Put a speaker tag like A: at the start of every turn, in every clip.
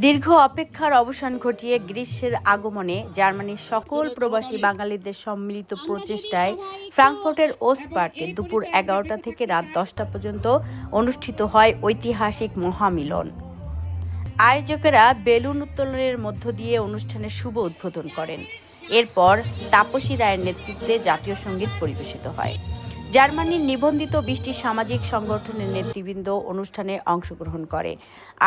A: দীর্ঘ অপেক্ষার অবসান ঘটিয়ে গ্রীষ্মের আগমনে জার্মানির সকল প্রবাসী বাঙালিদের সম্মিলিত প্রচেষ্টায় ফ্রাঙ্কফোর্টের ওস্ট পার্কে দুপুর এগারোটা থেকে রাত দশটা পর্যন্ত অনুষ্ঠিত হয় ঐতিহাসিক মহামিলন। আয়োজকেরা বেলুন উত্তোলনের মধ্য দিয়ে অনুষ্ঠানের শুভ উদ্বোধন করেন। এরপর তাপসী রায়ের নেতৃত্বে জাতীয় সংগীত পরিবেশিত হয়। জার্মানির নিবন্ধিত বিশটি সামাজিক সংগঠনের নেতৃবৃন্দ অনুষ্ঠানে অংশগ্রহণ করে।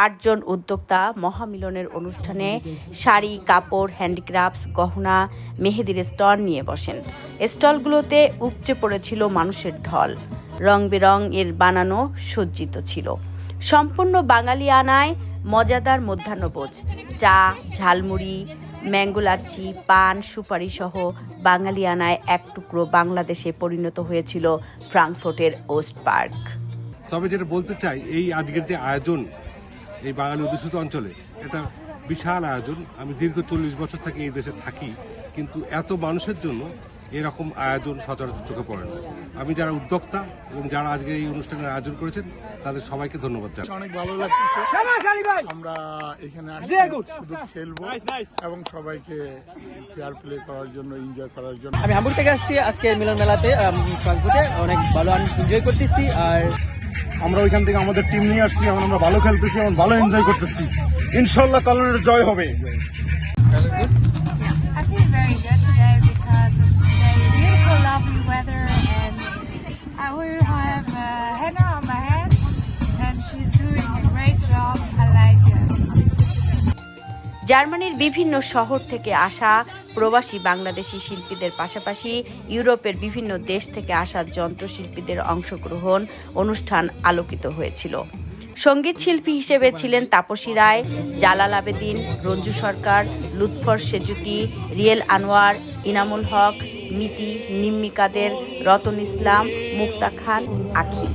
A: আটজন উদ্যোক্তা মহামিলনের অনুষ্ঠানে শাড়ি, কাপড়, হ্যান্ডিক্রাফটস, গহনা, মেহেদির স্টল নিয়ে বসেন। স্টলগুলোতে উপচে পড়েছিল মানুষের ঢল। রং বেরং এর বানানো সজ্জিত ছিল। সম্পূর্ণ বাঙালি আনায় মজাদার মধ্যাহ্নভোজ। চা, ঝালমুড়ি ম্যাঙ্গো লাচ্ছি পান, সুপারি সহ বাঙালিয়ানায় এক টুকরো বাংলাদেশে পরিণত হয়েছিল ফ্রাঙ্কফোর্টের ওস্ট পার্ক।
B: তবে যেটা বলতে চাই, এই আজকের যে আয়োজন এই বাঙালি অধ্যুষিত অঞ্চলে, এটা বিশাল আয়োজন। আমি দীর্ঘ চল্লিশ বছর থেকে এই দেশে থাকি, কিন্তু এত মানুষের জন্য এরকম আয়োজন সচরাচর চোখে পড়ে না। আমি যারা উদ্যোক্তা এবং যারা আজকে এই অনুষ্ঠানের আয়োজন করেছেন তাদের সবাইকে ধন্যবাদ জানাই।
C: অনেক ভালো লাগতেছে। আমরা এখানে আসছি শুধু খেলব এবং সবাইকে ফেয়ার প্লে করার জন্য এনজয় করার জন্য।
D: আমি হামবুর থেকে আসছি আজকে মিলন মেলাতে অনেক ভালো এনজয় করতেছি আর
E: আমরা ওইখান থেকে আমাদের টিম নিয়ে আসছি এখন আমরা ভালো খেলতেছি এবং ভালো এনজয় করতেছি। ইনশাল্লাহ কালনের জয় হবে।
A: জার্মানির বিভিন্ন শহর থেকে আসা প্রবাসী বাংলাদেশি শিল্পীদের পাশাপাশি ইউরোপের বিভিন্ন দেশ থেকে আসা যন্ত্রশিল্পীদের অংশগ্রহণ অনুষ্ঠান আলোকিত হয়েছিল। সংগীত শিল্পী হিসেবে ছিলেন তাপসী রায়, জালাল আবেদিন, রঞ্জু সরকার, লুৎফর সেজুতি, রিয়েল আনোয়ার, ইনামুল হক, মিতি, নিম্মি কাদের, রতন ইসলাম, মুক্তা খান, আখি।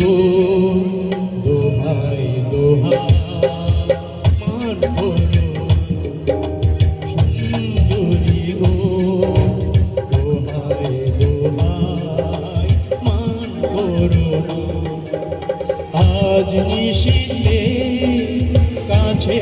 F: গো দোহাই মান করো সুন্দরী গো দোহাই দোহাই করো আজ নিশীতে কাছে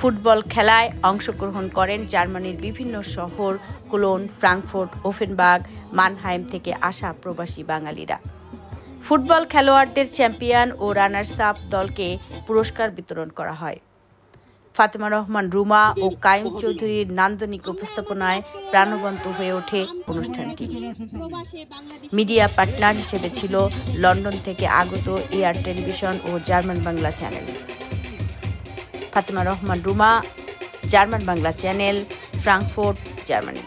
A: ফুটবল খেলায় অংশগ্রহণ করেন জার্মানির বিভিন্ন শহর, কোলোন, ফ্রাঙ্কফুর্ট ওফেনবার্গ মানহাইম থেকে আসা প্রবাসী বাঙালিরা। ফুটবল খেলোয়াড়দের চ্যাম্পিয়ন ও রানার্স আপ দলকে পুরস্কার বিতরণ করা হয়। ফাতেমা রহমান রুমা ও কাইম চৌধুরীর নান্দনিক উপস্থাপনায় প্রাণবন্ত হয়ে ওঠে অনুষ্ঠানটি। মিডিয়া পার্টনার হিসেবে ছিল লন্ডন থেকে আগত এয়ার টেলিভিশন ও German Bangla channel. Fatema Rahman Ruma German Bangla channel Frankfurt Germany.